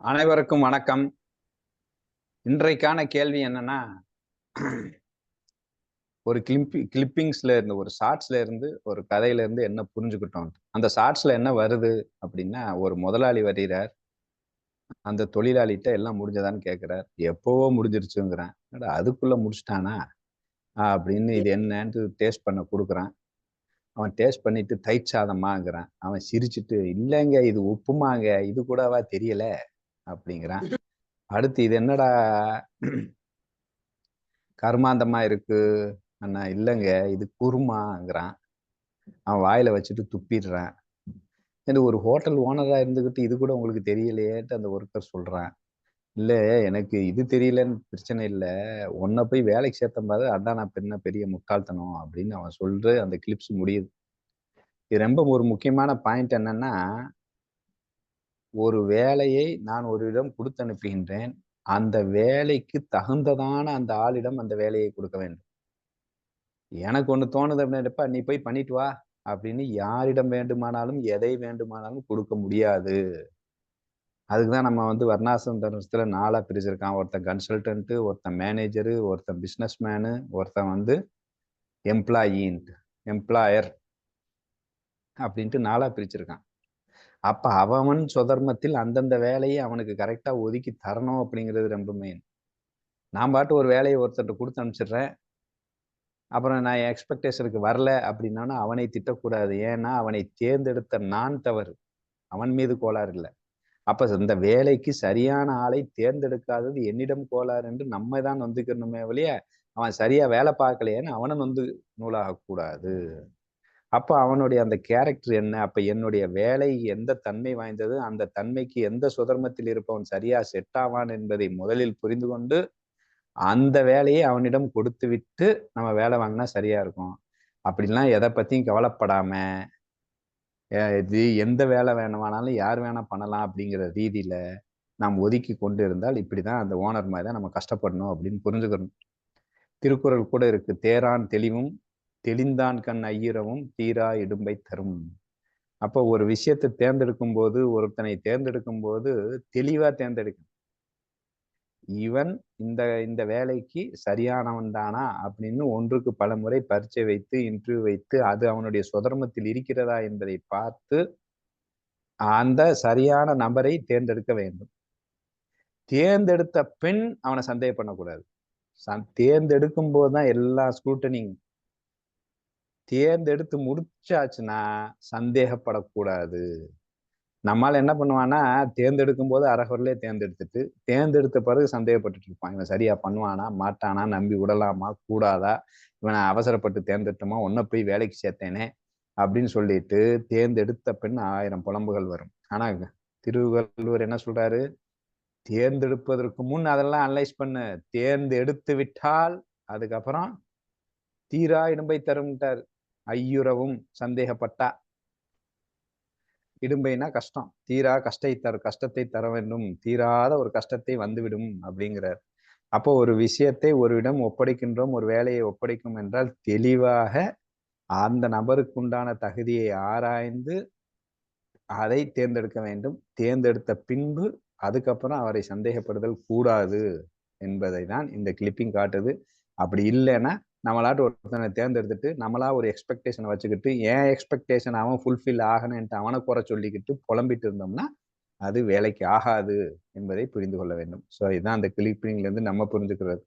அனைவருக்கும் வணக்கம். இன்றைக்கான கேள்வி என்னன்னா ஒரு கிளிப்பி கிளிப்பிங்ஸ்ல இருந்து ஒரு ஷார்ட்ஸ்ல இருந்து ஒரு கதையில இருந்து என்ன புரிஞ்சுக்கிட்டோம்? அந்த ஷார்ட்ஸ்ல என்ன வருது அப்படின்னா ஒரு முதலாளி வருகிறார். அந்த தொழிலாளிகிட்ட எல்லாம் முடிஞ்சதான்னு கேட்கிறார் எப்போவோ முடிஞ்சிருச்சுங்கிறேன். அதுக்குள்ள முடிச்சிட்டானா? அப்படின்னு இது என்னன்ட்டு டேஸ்ட் பண்ண கொடுக்குறான். அவன் டேஸ்ட் பண்ணிட்டு தயிர் சாதமாங்கிறான் அவன் சிரிச்சுட்டு இல்லைங்க இது உப்புமாங்க இது கூடவா தெரியல அப்படிங்கிறான். அடுத்து இது என்னடா? கர்மாந்தமா இருக்கு. அண்ணா இல்லைங்க இது குருமாங்கிறான். அவன் வாயில வச்சுட்டு துப்பிடுறான். எனக்கு ஒரு ஹோட்டல் ஓனரா இருந்துக்கிட்டு இது கூட உங்களுக்கு தெரியலையேட்டு அந்த ஒர்க்கர் சொல்றான். இல்ல எனக்கு இது தெரியலன்னு பிரச்சனை இல்லை. உன்னை போய் வேலைக்கு சேர்த்த பாரு அதான் நான் பின்ன பெரிய முட்டாள்தனம் அப்படின்னு அவன் சொல்ற அந்த கிளிப்ஸ் முடியுது. இது ரொம்ப ஒரு முக்கியமான பாயிண்ட் என்னன்னா ஒரு வேலையை நான் ஒரு இடம் கொடுத்து அனுப்புகின்றேன் அந்த வேலைக்கு தகுந்ததான அந்த ஆளிடம் அந்த வேலையை கொடுக்க வேண்டும். எனக்கு ஒண்ணு தோணுது அப்படின்றப்ப நீ போய் பண்ணிட்டு வா அப்படின்னு யாரிடம் வேண்டுமானாலும் எதை வேண்டுமானாலும் கொடுக்க முடியாது. அதுக்கு தான் நம்ம வந்து வர்ணாசம் தர்மத்தில் நாளாக பிரிச்சிருக்கான். ஒருத்தன் கன்சல்டன்ட்டு ஒருத்தன் மேனேஜரு ஒருத்தன் பிஸ்னஸ் மேனு ஒருத்தன் வந்து எம்ப்ளாயின்ட்டு எம்ப்ளாயர் அப்படின்ட்டு நாளாக பிரிச்சிருக்கான். அப்போ அவன் சுதர்மத்தில் அந்தந்த வேலையை அவனுக்கு கரெக்டாக ஒதுக்கி தரணும் அப்படிங்கிறது ரொம்ப மெயின் நான் பாட்டு ஒரு வேலையை ஒருத்தர்கிட்ட கொடுத்து அனுப்பிச்சிடுறேன். அப்புறம் நான் எக்ஸ்பெக்டேஷனுக்கு வரல அப்படின்னா அவனை திட்டக்கூடாது. ஏன்னா அவனை தேர்ந்தெடுத்த நான் தவறு. அவன் மீது கோளாறு இல்லை. அப்ப இந்த வேலைக்கு சரியான ஆளை தேர்ந்தெடுக்காதது என்னிடம் கோளாறு என்று நம்ம தான் வந்துக்கணுமே வழிய அவன் சரியா வேலை பார்க்கலையேன்னு அவனும் வந்து நூலாக கூடாது. அப்ப அவனுடைய அந்த கேரக்டர் என்ன? அப்ப என்னுடைய வேலை எந்த தன்மை வாய்ந்தது? அந்த தன்மைக்கு எந்த சுதர்மத்தில் இருப்பவன் சரியா செட் ஆவான் என்பதை முதலில் புரிந்து கொண்டு அந்த வேலையை அவனிடம் கொடுத்து விட்டு நம்ம வேலை வாங்கினா சரியா இருக்கும். அப்படிலாம் எதை பத்தியும் கவலைப்படாம இது எந்த வேலை வேணுமானாலும் யார் வேணா பண்ணலாம் அப்படிங்கிற ரீதியில நாம் ஒதுக்கி கொண்டு இருந்தால் இப்படிதான் அந்த ஓனர் மாதிரி தான் நம்ம கஷ்டப்படணும் அப்படின்னு புரிஞ்சுக்கணும். திருக்குறள் கூட இருக்கு. தேரான் தெளிவும் தெளிந்தான் கண் ஐயிரவும் தீரா இடும்பை தரும். அப்போ ஒரு விஷயத்தை தேர்ந்தெடுக்கும் போது ஒருத்தனை தேர்ந்தெடுக்கும் போது தெளிவா தேர்ந்தெடுக்கணும். இவன் இந்த இந்த வேலைக்கு சரியானவன் தானா அப்படின்னு ஒன்றுக்கு பல முறை பரீட்சை வைத்து இன்டர்வியூ வைத்து அது அவனுடைய சுதர்மத்தில் இருக்கிறதா என்பதை பார்த்து அந்த சரியான நபரை தேர்ந்தெடுக்க வேண்டும். தேர்ந்தெடுத்த பெண் அவனை சந்தேகம் பண்ணக்கூடாது. தேர்ந்தெடுக்கும் போதுதான் எல்லா ஸ்க்ரூட்டனிங் தேர்ந்தெடுத்து முடிச்சாச்சுன்னா சந்தேகப்படக்கூடாது. நம்மால் என்ன பண்ணுவான்னா தேர்ந்தெடுக்கும் போது அறகுறலே தேர்ந்தெடுத்துட்டு தேர்ந்தெடுத்த பிறகு சந்தேகப்பட்டுட்டு இருப்பான். இவன் சரியா பண்ணுவானா மாட்டானா நம்பி விடலாமா கூடாதா இவனை அவசரப்பட்டு தேர்ந்தெடுத்தோமா ஒன்ன போய் வேலைக்கு சேர்த்தேனே அப்படின்னு சொல்லிட்டு தேர்ந்தெடுத்த பெண் ஆயிரம் புலம்புகள் வரும். ஆனா திருவள்ளுவர் என்ன சொல்றாரு? தேர்ந்தெடுப்பதற்கு முன் அதெல்லாம் அனலைஸ் பண்ணு. தேர்ந்தெடுத்து விட்டால் அதுக்கப்புறம் தீரா இடும்பை தரும்ட்டார். ஐயுறவும் சந்தேகப்பட்டா. இடும்பைனா கஷ்டம். தீரா கஷ்டத்தை தர கஷ்டத்தை தர வேண்டும். தீராத ஒரு கஷ்டத்தை வந்துவிடும் அப்படிங்கிறார். அப்போ ஒரு விஷயத்தை ஒரு இடம் ஒப்படைக்கின்றோம் ஒரு வேலையை ஒப்படைக்கும் என்றால் தெளிவாக அந்த நபருக்கு உண்டான தகுதியை ஆராய்ந்து அதை தேர்ந்தெடுக்க வேண்டும். தேர்ந்தெடுத்த பின்பு அதுக்கப்புறம் அவரை சந்தேகப்படுதல் கூடாது என்பதை தான் இந்த கிளிப்பிங் காட்டுது. அப்படி இல்லைன்னா நம்மளாட்டு ஒருத்தனை தேர்ந்தெடுத்துட்டு நம்மளா ஒரு எக்ஸ்பெக்டேஷனை வச்சுக்கிட்டு ஏன் எக்ஸ்பெக்டேஷன் அவன் ஃபுல்ஃபில் ஆகணுன்ட்டு அவனை குறை சொல்லிக்கிட்டு புலம்பிட்டு இருந்தோம்னா அது வேலைக்கு ஆகாது என்பதை புரிந்து கொள்ள வேண்டும். ஸோ இதுதான் அந்த கிளிப்பிங்லேருந்து நம்ம புரிஞ்சுக்கிறது.